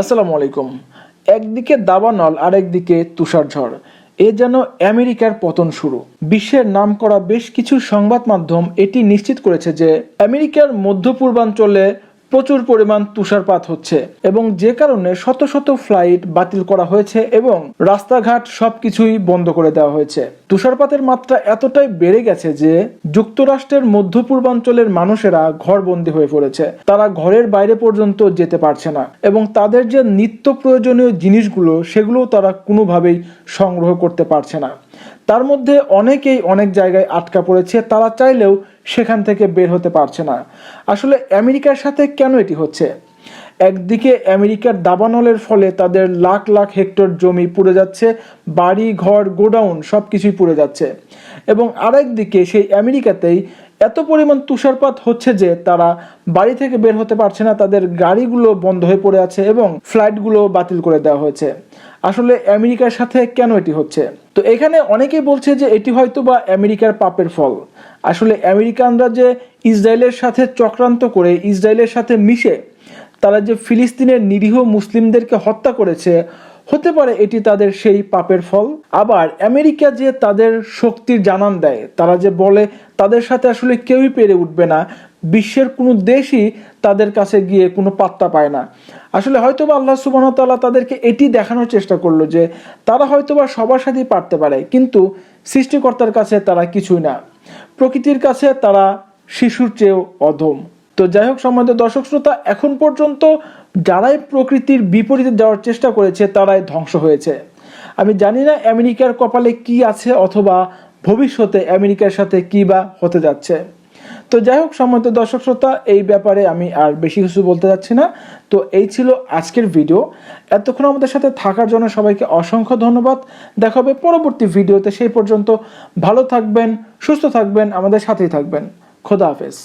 আসসালামু আলাইকুম। একদিকে দাবানল আর একদিকে তুষারঝড় এ যেন আমেরিকার পতন শুরু। বিশ্বের নাম করা বেশ কিছু সংবাদ মাধ্যম এটি নিশ্চিত করেছে যে আমেরিকার মধ্য পূর্বাঞ্চলে প্রচুর পরিমাণ তুষারপাত হচ্ছে এবং যে কারণে শত শত ফ্লাইট বাতিল করা হয়েছে এবং রাস্তাঘাট সবকিছুই বন্ধ করে দেওয়া হয়েছে। তুষারপাতের মাত্রা এতটাই বেড়ে গেছে যে যুক্তরাষ্ট্রের মধ্য পূর্বাঞ্চলের মানুষেরা ঘরবন্দি হয়ে পড়েছে। তারা ঘরের বাইরে পর্যন্ত যেতে পারছে না এবং তাদের যে নিত্য প্রয়োজনীয় জিনিসগুলো সেগুলো তারা কোনোভাবেই সংগ্রহ করতে পারছে না। তার মধ্যে অনেকেই অনেক জায়গায় আটকা পড়েছে। তারা চাইলেও সেখান থেকে বের হতে পারছে না। আসলে আমেরিকার সাথে কেন এটি হচ্ছে? একদিকে আমেরিকার দাবানলের ফলে তাদের লাখ লাখ হেক্টর জমি পুড়ে যাচ্ছে, বাড়ি, ঘর, গোডাউন সব কিছুই পুড়ে যাচ্ছে। এবং আরেক দিকে সেই আমেরিকাতেই এত পরিমাণ তুষারপাত হচ্ছে যে তারা বাড়ি থেকে বের হতে পারছে না, তাদের গাড়িগুলো বন্ধ হয়ে পড়ে আছে এবং ফ্লাইটগুলো বাতিল করে দেওয়া হয়েছে। আসলে আমেরিকার সাথে কেন এটি হচ্ছে? তো এখানে অনেকেই বলছে যে এটি হয়তো বা আমেরিকার পাপের ফল। আসলে আমেরিকানরা যে ইসরায়েলের সাথে চক্রান্ত করে, ইসরায়েলের সাথে মিশে, তারা যে ফিলিস্তিনের নিরীহ মুসলিমদেরকে হত্যা করেছে, হতে পারে এটি তাদের সেই পাপের ফল। আবার আমেরিকা যে তাদের শক্তির জানান দেয়, তারা যে বলে তাদের সাথে আসলে কেউই পেরে উঠবে না বিশ্বের কোনো দেশই তাদের কাছে গিয়ে কোনো পাত্তা পায় না। আসলে হয়তোবা আল্লাহ সুবাহতাল্লাহ তাদেরকে এটি দেখানোর চেষ্টা করল যে তারা হয়তোবা সবার সাথেই পারতে পারে, কিন্তু সৃষ্টিকর্তার কাছে তারা কিছুই না। প্রকৃতির কাছে তারা শিশুর চেয়েও অধম। তো যাই হোক, সম্মানিত দর্শক শ্রোতা, এখন পর্যন্ত যারাই প্রকৃতির বিপরীতে যাওয়ার চেষ্টা করেছে, তারাই ধ্বংস হয়েছে। আমি জানি না আমেরিকার কপালে কি আছে অথবা ভবিষ্যতে আমেরিকার সাথে কি বা হতে যাচ্ছে। তো যাই হোক সম্মত দর্শক শ্রোতা, এই ব্যাপারে আমি আর বেশি কিছু বলতে যাচ্ছি না। তো এই ছিল আজকের ভিডিও। এতক্ষণ আমাদের সাথে থাকার জন্য সবাইকে অসংখ্য ধন্যবাদ। দেখা হবে পরবর্তী ভিডিওতে। সেই পর্যন্ত ভালো থাকবেন, সুস্থ থাকবেন, আমাদের সাথেই থাকবেন। খোদা হাফেজ।